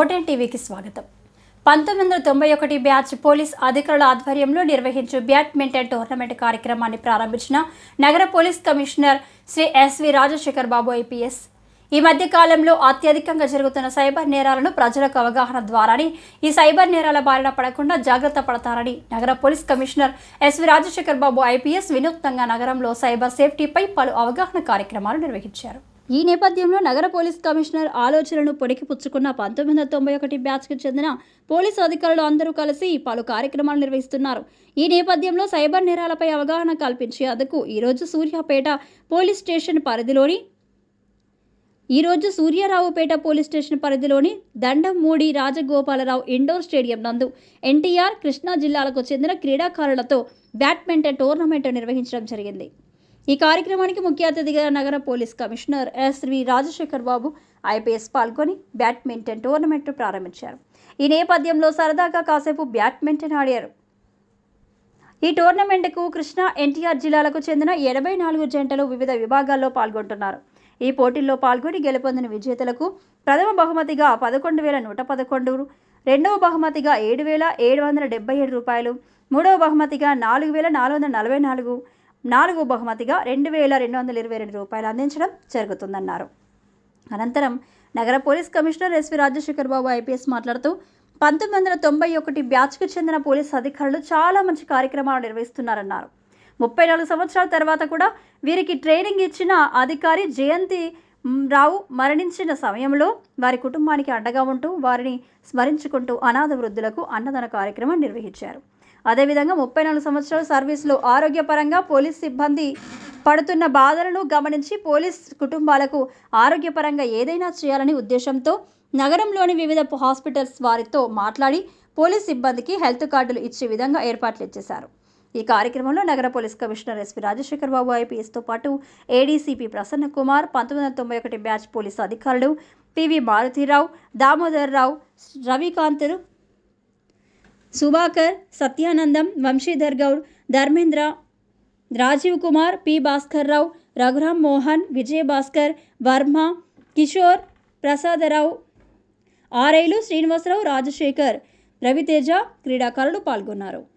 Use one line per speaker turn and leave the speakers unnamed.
ఓటెన్ టీవీకి స్వాగతం. పంతొమ్మిది వందల తొంభై ఒకటి బ్యాచ్ పోలీస్ అధికారుల ఆధ్వర్యంలో నిర్వహించు బ్యాడ్మింటన్ టోర్నమెంట్ కార్యక్రమాన్ని ప్రారంభించిన నగర police commissioner Shri S V Rajasekhar Babu IPS. ఈ మధ్య కాలంలో అత్యధికంగా జరుగుతున్న సైబర్ నేరాలను ప్రజలకు అవగాహన ద్వారానే ఈ సైబర్ నేరాల బారిన పడకుండా జాగ్రత్త పడతారని నగర police commissioner S V Rajasekhar Babu IPS వినూత్నంగా నగరంలో సైబర్ సేఫ్టీపై పలు అవగాహన కార్యక్రమాలు నిర్వహించారు. ఈ నేపథ్యంలో నగర పోలీస్ కమిషనర్ ఆలోచనలను పొడికిపుచ్చుకున్న పంతొమ్మిది వందల తొంభై ఒకటి బ్యాచ్కు చెందిన పోలీసు అధికారులు అందరూ కలిసి పలు కార్యక్రమాలు నిర్వహిస్తున్నారు. ఈ నేపథ్యంలో సైబర్ నేరాలపై అవగాహన కల్పించేందుకు ఈరోజు సూర్యాపేట పోలీస్ స్టేషన్ పరిధిలోని ఈరోజు సూర్యారావుపేట పోలీస్ స్టేషన్ పరిధిలోని దండంమూడి రాజగోపాలరావు ఇండోర్ స్టేడియం నందు ఎన్టీఆర్ కృష్ణా జిల్లాలకు చెందిన క్రీడాకారులతో బ్యాడ్మింటన్ టోర్నమెంట్ నిర్వహించడం జరిగింది. ఈ కార్యక్రమానికి ముఖ్య అతిథిగా నగర police commissioner S V Rajasekhar Babu IPS పాల్గొని బ్యాడ్మింటన్ టోర్నమెంట్ ప్రారంభించారు. ఈ నేపథ్యంలో సరదాగా కాసేపు బ్యాడ్మింటన్ ఆడారు. ఈ టోర్నమెంట్కు కృష్ణా ఎన్టీఆర్ జిల్లాలకు చెందిన ఎనభై నాలుగు జంటలు వివిధ విభాగాల్లో పాల్గొంటున్నారు. ఈ పోటీల్లో పాల్గొని గెలుపొందిన విజేతలకు ప్రథమ బహుమతిగా పదకొండు వేల నూట పదకొండు రెండవ బహుమతిగా ఏడు వేల ఏడు వందల డెబ్బై ఏడు రూపాయలు మూడవ బహుమతిగా నాలుగు వేల నాలుగు వందల నలభై నాలుగు నాలుగు బహుమతిగా రెండు వేల రెండు వందల ఇరవై రెండు రూపాయలు అందించడం జరుగుతుందన్నారు. అనంతరం నగర police commissioner S V Rajasekhar Babu IPS మాట్లాడుతూ పంతొమ్మిది వందల తొంభై ఒకటి బ్యాచ్కు చెందిన పోలీస్ అధికారులు చాలా మంచి కార్యక్రమాలు నిర్వహిస్తున్నారన్నారు. ముప్పై నాలుగు సంవత్సరాల తర్వాత కూడా వీరికి ట్రైనింగ్ ఇచ్చిన అధికారి జయంతి రావు మరణించిన సమయంలో వారి కుటుంబానికి అండగా ఉంటూ వారిని స్మరించుకుంటూ అనాథ వృద్ధులకు అన్నదాన కార్యక్రమం నిర్వహించారు. అదేవిధంగా ముప్పై నాలుగు సంవత్సరాల సర్వీసులో ఆరోగ్యపరంగా పోలీస్ సిబ్బంది పడుతున్న బాధలను గమనించి పోలీస్ కుటుంబాలకు ఆరోగ్యపరంగా ఏదైనా చేయాలనే ఉద్దేశంతో నగరంలోని వివిధ హాస్పిటల్స్ వారితో మాట్లాడి పోలీస్ సిబ్బందికి హెల్త్ కార్డులు ఇచ్చే విధంగా ఏర్పాట్లు చేశారు. ఈ కార్యక్రమంలో నగర police commissioner SP Rajasekhar Babu ఐపీఎస్తో పాటు ఏడీసీపీ ప్రసన్న కుమార్ పంతొమ్మిది వందల తొంభై ఒకటి బ్యాచ్ పోలీసు అధికారులు పివి మారుతీరావు దామోదర్ రావు రవికాంతులు సుభాకర్ సత్యానందం వంశీధర్ గౌడ్ ధర్మేంద్ర రాజీవ్ కుమార్ పి. భాస్కర్ రావు రఘురామ్ మోహన్ విజయభాస్కర్ వర్మ కిషోర్ ప్రసాదరావు ఆరైలు శ్రీనివాసరావు రాజశేఖర్ రవితేజ క్రీడాకారులు పాల్గొన్నారు.